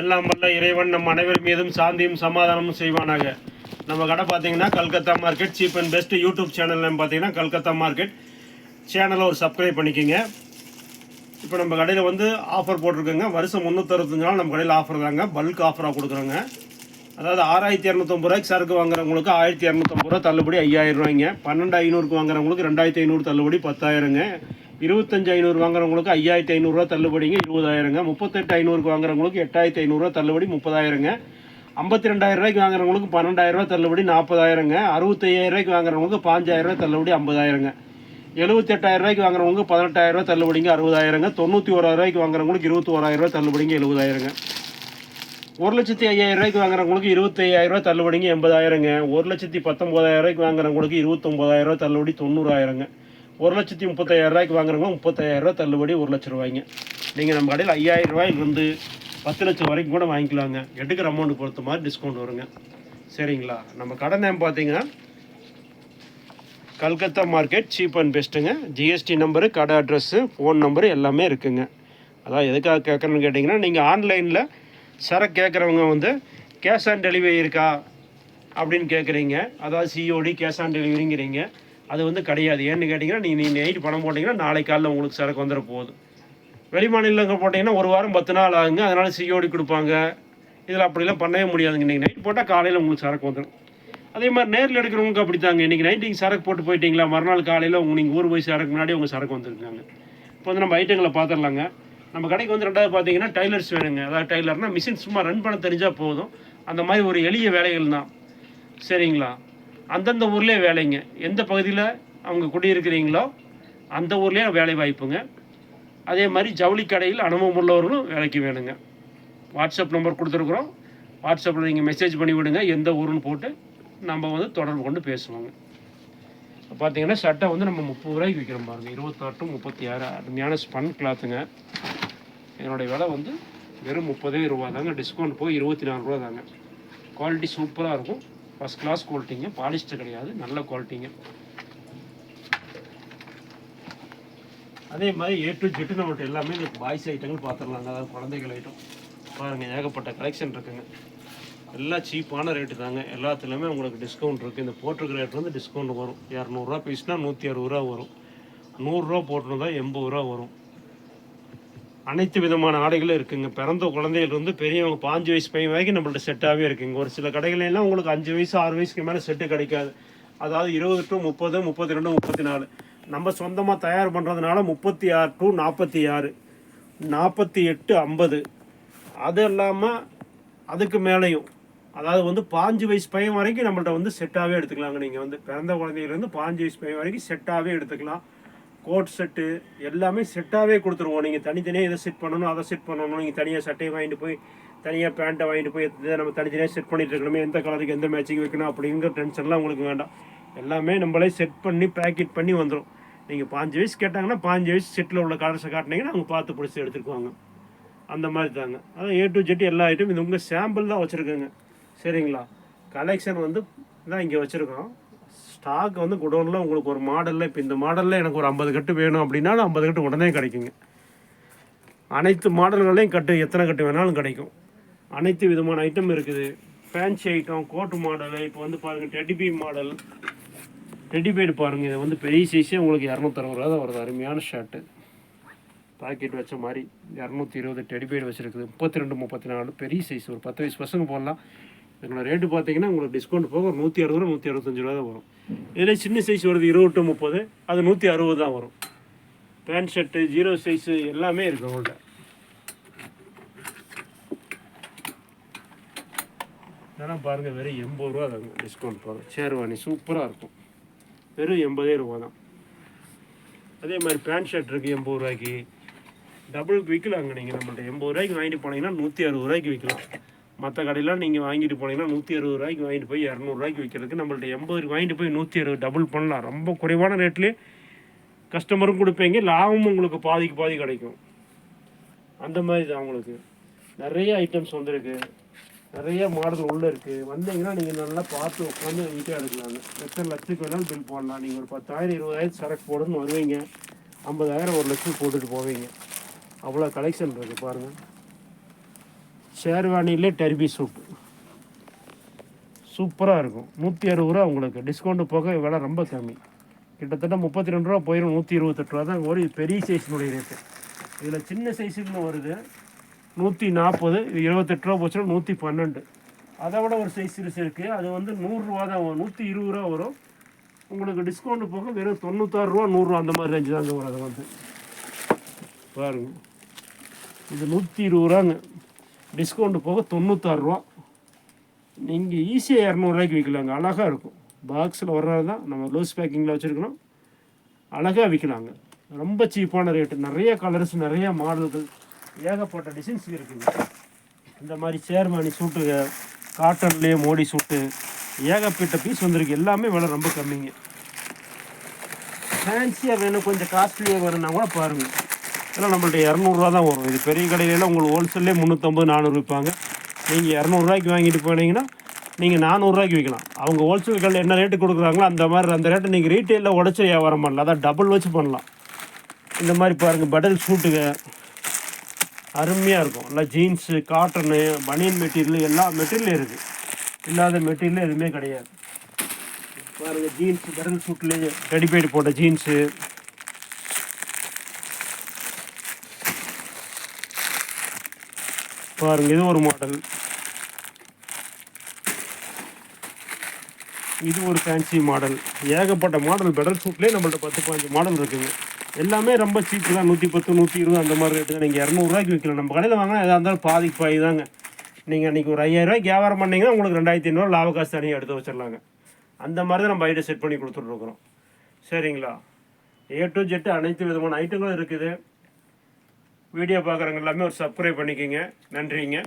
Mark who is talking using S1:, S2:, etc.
S1: எல்லாம் வல்ல இறைவன் நம் அனைவர் மீதும் சாந்தியும் சமாதானமும் செய்வானாக. நம்ம கடை பார்த்தீங்கன்னா Calcutta market cheap and best YouTube channel பார்த்தீங்கன்னா கல்கத்தா மார்க்கெட். சேனலை ஒரு சப்ஸ்கிரைப் பண்ணிக்கோங்க. இப்போ நம்ம கடையில் வந்து ஆஃபர் போட்டிருக்கோங்க. வருஷம் முந்நூற்றறுபத்தஞ்சு நாள் நம்ம கடையில் ஆஃபர் தாங்க. பல்க் ஆஃபராக கொடுக்குறோங்க. அதாவது ஆறாயிரத்தி இரநூத்தம்பது ரூபாய்க்கு சரக்கு வாங்குறவங்களுக்கு ஆயிரத்தி இரநூத்தம்பது ரூபா தள்ளுபடி ஐயாயிரம் ரூபாய்ங்க. பன்னெண்டு ஐநூறுக்கு வாங்குறவங்களுக்கு ரெண்டாயிரத்தி ஐநூறு தள்ளுபடி பத்தாயிரங்க. இருபத்தஞ்சு ஐநூறு வாங்குறவங்களுக்கு ஐயாயிரத்தி ஐநூறுரூவா தள்ளுபடிங்க இருபதாயிரங்க. முப்பத்தெட்டு ஐநூறுக்கு வாங்குறவங்களுக்கு எட்டாயிரத்தி ஐநூறுரூவா தள்ளுபடி முப்பதாயிரங்க. ஐம்பத்தி ரெண்டாயிரம் ரூபாய்க்கு வாங்குறவங்களுக்கு பன்னெண்டாயிரம் ரூபாய் தள்ளுபடி நாற்பதாயிரங்க. அறுபத்தையாயிரம் ரூபாய்க்கு வாங்குறவங்களுக்கு பாஞ்சாயிரம் ரூபாய் தள்ளுபடி ஐம்பதாயிரங்க. எழுபத்தெட்டாயிரம் ரூபாய்க்கு வாங்குறவங்களுக்கு பதினெட்டாயிரம் ரூபாய் தள்ளுபடிங்க அறுபதாயிரங்க. தொண்ணூற்றி ஓராயிரம் ரூபாய்க்கு வாங்குறவங்களுக்கு இருபத்தி ஓராயிரம் ரூபாய் தள்ளுபடிங்க எழுபதாயிரங்க. ஒரு லட்சத்தி ஐயாயிரம் ரூபாய்க்கு வாங்குறவங்களுக்கு இருபத்தையாயிரம் ரூபாய் தள்ளுபடிங்க எண்பதாயிரங்க. ஒரு லட்சத்தி பத்தொம்போதாயிரம் ரூபாய்க்கு வாங்குறவங்களுக்கு இருபத்தொம்போதாயிரம் ரூபாய் தள்ளுபடி தொண்ணூறாயிரங்க. ஒரு லட்சத்தி முப்பத்தாயிரம் ரூபாய்க்கு வாங்குறவங்க முப்பத்தாயிரம் ரூபா தள்ளுபடி ஒரு லட்ச ரூபாய்ங்க. நீங்கள் நம்ம கடையில் ஐயாயிரம் ரூபாயிலிருந்து பத்து லட்சம் வரைக்கும் கூட வாங்கிக்கலாங்க. எடுக்கிற அமௌண்ட் பொறுத்த மாதிரி டிஸ்கவுண்ட் வருங்க. சரிங்களா? நம்ம கடை நேம் பார்த்தீங்கன்னா கல்கத்தா மார்க்கெட் சீப் அண்ட் பெஸ்ட்டுங்க. ஜிஎஸ்டி நம்பரு கடை அட்ரஸ்ஸு ஃபோன் நம்பரு எல்லாமே இருக்குங்க. அதான் எதுக்காக கேட்குறேன்னு கேட்டிங்கன்னா நீங்கள் ஆன்லைனில் சரக்கு கேட்குறவங்க வந்து கேஷ் ஆன் டெலிவரி இருக்கா? அப்படின்னு கேட்குறீங்க. அதாவது சிஓடி கேஷ் ஆன் டெலிவரிங்கிறீங்க அது வந்து கிடையாது. ஏன்னு கேட்டிங்கன்னா நீங்கள் நீங்கள் நைட்டு பணம் போட்டிங்கன்னா நாளைக்கு காலையில் உங்களுக்கு சரக்கு வந்துட போகுது. வெளிமாநிலங்க போட்டிங்கன்னா ஒரு வாரம் பத்து நாள் ஆகுங்க. அதனால் சிஓடி கொடுப்பாங்க. இதில் அப்படிலாம் பண்ணவே முடியாதுங்க. நீங்கள் நைட் போட்டால் காலையில் உங்களுக்கு சரக்கு வந்துடும் அதே மாதிரி நேரில் எடுக்கிறவங்களுக்கு அப்படி தாங்க இன்றைக்கி நைட் நீங்கள் சரக்கு போட்டு போயிட்டீங்களா? மறுநாள் காலையில் உங்கள் நீங்கள் ஊர் போய் சரக்கு முன்னாடி உங்கள் சரக்கு வந்துருக்காங்க. இப்போ வந்து நம்ம ஐட்டங்களை பார்த்துடலாங்க. நம்ம கடைக்கு வந்து ரெண்டாவது பார்த்தீங்கன்னா டைலர்ஸ் வேணுங்க. அதாவது டைலர்னால் மிஷின் சும்மா ரன் பண்ண தெரிஞ்சால் போதும். அந்த மாதிரி ஒரு எளிய வேலைகள் தான். சரிங்களா? அந்தந்த ஊர்லேயே வேலைங்க. எந்த பகுதியில் அவங்க குடியிருக்கிறீங்களோ அந்த ஊர்லேயே வேலை வாய்ப்புங்க. அதே மாதிரி ஜவுளி கடையில் அனுபவம் உள்ளவர்களும் வேலைக்கு வேணுங்க. வாட்ஸ்அப் நம்பர் கொடுத்துருக்குறோம். வாட்ஸ்அப்பில் நீங்கள் மெசேஜ் பண்ணி விடுங்க. எந்த ஊருன்னு போட்டு நம்ம வந்து தொடர்பு கொண்டு பேசுவாங்க. இப்போ பார்த்தீங்கன்னா சட்டை வந்து நம்ம முப்பது ரூபாய்க்கு விற்கிறோம் பாருங்க. இருபத்தாட்டு முப்பத்தி ஆறு அருமையான ஸ்பன் கிளாத்துங்க என்னுடைய விலை வந்து வெறும் முப்பதே ரூபா தாங்க. டிஸ்கவுண்ட் போய் இருபத்தி நாலு ரூபா தாங்க. குவாலிட்டி சூப்பராக இருக்கும். ஃபஸ்ட் கிளாஸ் குவாலிட்டிங்க பாலிஸ்டர் கிடையாது நல்ல குவாலிட்டிங்க அதே மாதிரி ஏ டு ஜெட்டு நம்மகிட்ட எல்லாமே இந்த பாய்ஸ் ஐட்டங்கள் பார்த்துடலாங்க. அதாவது குழந்தைகள் ஐட்டம் பாருங்கள் ஏகப்பட்ட கலெக்ஷன் இருக்குங்க. எல்லாம் சீப்பான ரேட்டு தாங்க. எல்லாத்துலேயுமே உங்களுக்கு டிஸ்கவுண்ட் இருக்குது இந்த போட்டிருக்க ரேட் வந்து டிஸ்கவுண்ட் வரும். இரநூறுவா பீஸ்னால் நூற்றி அறுபது ரூபா வரும். நூறுரூவா போட்டிருந்தா எண்பது ரூபா வரும். அனைத்து விதமான ஆடைகளும் இருக்குங்க. பிறந்த குழந்தையிலிருந்து பெரியவங்க பாஞ்சு வயசு பையன் வரைக்கும் நம்மள்ட்ட செட்டாகவே இருக்குங்க. ஒரு சில கடைகளெல்லாம் உங்களுக்கு அஞ்சு வயசு ஆறு வயசுக்கு மேலே செட்டு கிடைக்காது. அதாவது இருபது டு முப்பது முப்பத்தி ரெண்டு முப்பத்தி நாலு நம்ம சொந்தமாக தயார் பண்ணுறதுனால முப்பத்தி ஆறு டு நாற்பத்தி ஆறு நாற்பத்தி எட்டு ஐம்பது. அது இல்லாமல் அதுக்கு மேலேயும். அதாவது வந்து பாஞ்சு வயசு பையன் வரைக்கும் நம்மள்ட்ட வந்து செட்டாகவே எடுத்துக்கலாங்க. நீங்கள் வந்து பிறந்த குழந்தையிலேருந்து பாஞ்சு வயசு பையன் வரைக்கும் செட்டாகவே எடுத்துக்கலாம். கோட் செட்டு எல்லாமே செட்டாகவே கொடுத்துருவோம். நீங்கள் தனித்தனியாக இதை செட் பண்ணணும் அதை செட் பண்ணணும். நீங்கள் தனியாக சட்டையை வாங்கிட்டு போய் தனியாக பேண்ட்டை வாங்கிட்டு போய் இதை நம்ம தனித்தனியாக செட் பண்ணிட்டு இருக்கணுமே எந்த கலருக்கு எந்த மேட்சிங் வைக்கணும் அப்படிங்கிற டென்ஷன்லாம் உங்களுக்கு வேண்டாம். எல்லாமே நம்மளே செட் பண்ணி பேக்கெட் பண்ணி வந்துடும் நீங்கள் பாஞ்சு வயசு கேட்டாங்கன்னா பாஞ்சு வயசு செட்டில் உள்ள கலர்ஸை காட்டினீங்கன்னா அவங்க பார்த்து பிடிச்சி எடுத்துக்குவாங்க. அந்த மாதிரி தாங்க. அதான் ஏ டு ஜெட் எல்லா ஐட்டம் இது உங்கள் சாம்பிள் தான் வச்சுருக்கோங்க. சரிங்களா? கலெக்ஷன் வந்து தான் இங்கே வச்சுருக்கோம் ஸ்டாக் வந்து குடோனில் உங்களுக்கு ஒரு மாடலில் இப்போ இந்த மாடலில் எனக்கு ஒரு ஐம்பது கட்டு வேணும் அப்படின்னாலும் ஐம்பது கட்டு உடனே கிடைக்குங்க. அனைத்து மாடல்களையும் கட்டு எத்தனை கட்டு வேணாலும் கிடைக்கும். அனைத்து விதமான ஐட்டம் இருக்குது. ஃபேன்சி ஐட்டம் கோட்டு மாடல் இப்போ வந்து பாருங்கள் டெடிபி மாடல் ரெடிமேடு பாருங்கள் இது வந்து பெரிய சைஸே உங்களுக்கு இரநூத்தறுபது ரூபா தான் வருது. அருமையான ஷர்ட்டு பாக்கெட் வச்ச மாதிரி இரநூத்தி இருபது டெடிபேடு வச்சுருக்குது. முப்பத்தி ரெண்டு முப்பத்தி நாலு பெரிய சைஸ் ஒரு பத்து வயசு பசங்க போடலாம். என்னோடய ரேட்டு பார்த்தீங்கன்னா உங்களுக்கு டிஸ்கவுண்ட் போக ஒரு நூற்றி அறுபது ரூபா நூற்றி அறுபத்தஞ்சு ரூபா தான் வரும். இதில் சின்ன சைஸ் வருது இருபது டு முப்பது அது நூற்றி அறுபது தான் வரும். பேண்ட் ஷர்ட்டு ஜீரோ சைஸு எல்லாமே இருக்குது உங்கள்கிட்ட இதெல்லாம் பாருங்கள் வெறும் எண்பது ரூபா தாங்க டிஸ்கவுண்ட் போகிறோம் சேர்வாணி சூப்பராக இருக்கும். வெறும் எண்பதே ரூபா தான். அதே மாதிரி பேண்ட் ஷர்ட் இருக்குது எண்பது ரூபாய்க்கு. டபுள் விற்கலாங்க நீங்கள் நம்மள்ட்ட. எண்பது ரூபாய்க்கு வாங்கிட்டு போனீங்கன்னா நூற்றி அறுபது ரூபாய்க்கு விற்கலாம் மற்ற கடையெல்லாம் நீங்கள் வாங்கிட்டு போனீங்கன்னா நூற்றி அறுபது ரூபாய்க்கு வாங்கிட்டு போய் இரநூறுவாய்க்கு விற்கிறதுக்கு நம்மள்ட்ட எண்பது வாங்கிட்டு போய் நூற்றி அறுபது டபுள் பண்ணலாம். ரொம்ப குறைவான ரேட்லேயே கஸ்டமரும் கொடுப்பீங்க. லாபமும் உங்களுக்கு பாதிக்கு பாதி கிடைக்கும். அந்த மாதிரி தான் உங்களுக்கு. நிறைய ஐட்டம்ஸ் வந்துருக்கு. நிறைய மாடல் உள்ளே இருக்குது வந்தீங்கன்னா நீங்கள் நல்லா பார்த்து உட்காந்து வீட்டாக எடுக்கலாங்க எத்தனை லட்சத்துக்கு வேணாலும் பில் போடலாம். நீங்கள் ஒரு பத்தாயிரம் இருபதாயிரம் சரக்கு போடணும்னு வருவீங்க. ஐம்பதாயிரம் ஒரு லட்சம் போட்டுட்டு போவீங்க. அவ்வளோ கலெக்ஷன் இருக்குது பாருங்கள் ஷேர்வானிலே டர்பி சூட் சூப்பராக இருக்கும். நூற்றி அறுபது ரூபா உங்களுக்கு. டிஸ்கவுண்ட் போக விலை ரொம்ப கம்மி. கிட்டத்தட்ட முப்பத்தி ரெண்டு ரூபா போயிடும் நூற்றி இருபத்தெட்டு ரூபா தான் ஒரு பெரிய சைஸினுடைய ரேட்டு இதில் சின்ன சைஸுக்குன்னு வருது. நூற்றி நாற்பது இது இருபத்தெட்டு ரூபா போச்சுன்னா நூற்றி பன்னெண்டு. அதை விட ஒரு சைஸ் இருக்குது அது வந்து நூறுரூவா தான் வரும். நூற்றி இருபது ரூபா வரும். உங்களுக்கு டிஸ்கவுண்ட் போக வெறும் தொண்ணூத்தாறு ரூபா நூறுரூவா அந்த மாதிரி ரேஞ்சு தாங்க வரும். அது வந்து. பாருங்க. இது நூற்றி இருபது ரூபாங்க. டிஸ்கவுண்ட் போக தொண்ணூத்தாறு ரூபா. நீங்கள் ஈஸியாக இரநூறுவாய்க்கு விற்கலாங்க அழகாக இருக்கும். பாக்ஸில் வர்றது தான் நம்ம லூஸ் பேக்கிங்கில் வச்சுருக்கணும் அழகாக விற்கலாங்க ரொம்ப சீப்பான ரேட்டு. நிறைய கலர்ஸ் நிறைய மாடல்கள். ஏகப்பட்ட டிசைன்ஸ் இருக்குங்க. இந்த மாதிரி சேர்மானி சூட்டுங்க காட்டன்லேயே மோடி சூட்டு ஏகப்பட்ட பீஸ் வந்திருக்கு. எல்லாமே விலை ரொம்ப கம்மிங்க. ஃபேன்சியாக வேணும் கொஞ்சம் காஸ்ட்லியாக வேணும்னா கூட பாருங்கள் இதெல்லாம் நம்மள்ட்ட இரநூறுவா தான் வரும். இது பெரிய கடையிலலாம் உங்களுக்கு ஹோல்சேல்லே முந்நூற்றம்பது நானூறு விற்பாங்க. நீங்கள் இரநூறுவாய்க்கு வாங்கிட்டு போனீங்கன்னா நீங்கள் நானூறுரூவாய்க்கு விற்கலாம். அவங்க ஹோல்சேல் கடையில் என்ன ரேட்டு கொடுக்குறாங்களோ அந்த மாதிரி அந்த ரேட்டை நீங்கள் ரீட்டெயிலில் உடச்சி வியாபாரம் பண்ணலாம். அதான் டபுள் வச்சு பண்ணலாம். இந்த மாதிரி பாருங்கள் பட்டல் ஷூட்டுங்க அருமையாக இருக்கும். நல்லா ஜீன்ஸு காட்டனு பனியன் மெட்டீரியல் எல்லா மெட்டீரியலும் இருக்குது இல்லாத மெட்டீரியல் எதுவுமே கிடையாது. பாருங்கள் ஜீன்ஸு பட்டல் ஷூட்லேயே ரெடிமேட் போட்ட ஜீன்ஸு பாருங்க இது ஒரு மாடல் இது ஒரு ஃபேன்சி மாடல் ஏகப்பட்ட மாடல் பெடல் சூட்லேயே நம்மள்ட்ட பத்து பதினஞ்சு மாடல் இருக்குங்க. எல்லாமே ரொம்ப சீப்பு தான். நூற்றி பத்து நூற்றி இருபது அந்த மாதிரி ரேட்டு தான் நீங்கள் இரநூறுவாய்க்கு விற்கலாம் நம்ம கடையில் வாங்கினா எதாக இருந்தாலும் பாதிக்கு பாதி தாங்க. நீங்கள் அன்றைக்கி ஒரு ஐயாயிரரூவாய்க்கு வியாபாரம் பண்ணிங்கன்னா உங்களுக்கு ரெண்டாயிரத்தி ஐநூறுவா லாப காசு தனியாக எடுத்து வச்சிடலாங்க. அந்த மாதிரி தான் நம்ம ஐடியா செட் பண்ணி கொடுத்துட்ருக்குறோம் சரிங்களா? ஏ டு ஜெட்டு அனைத்து விதமான ஐட்டங்களும் இருக்குது. வீடியோ பார்க்குறவங்க எல்லாமே ஒரு சப்ஸ்கிரைப் பண்ணிக்கோங்க. நன்றிங்க.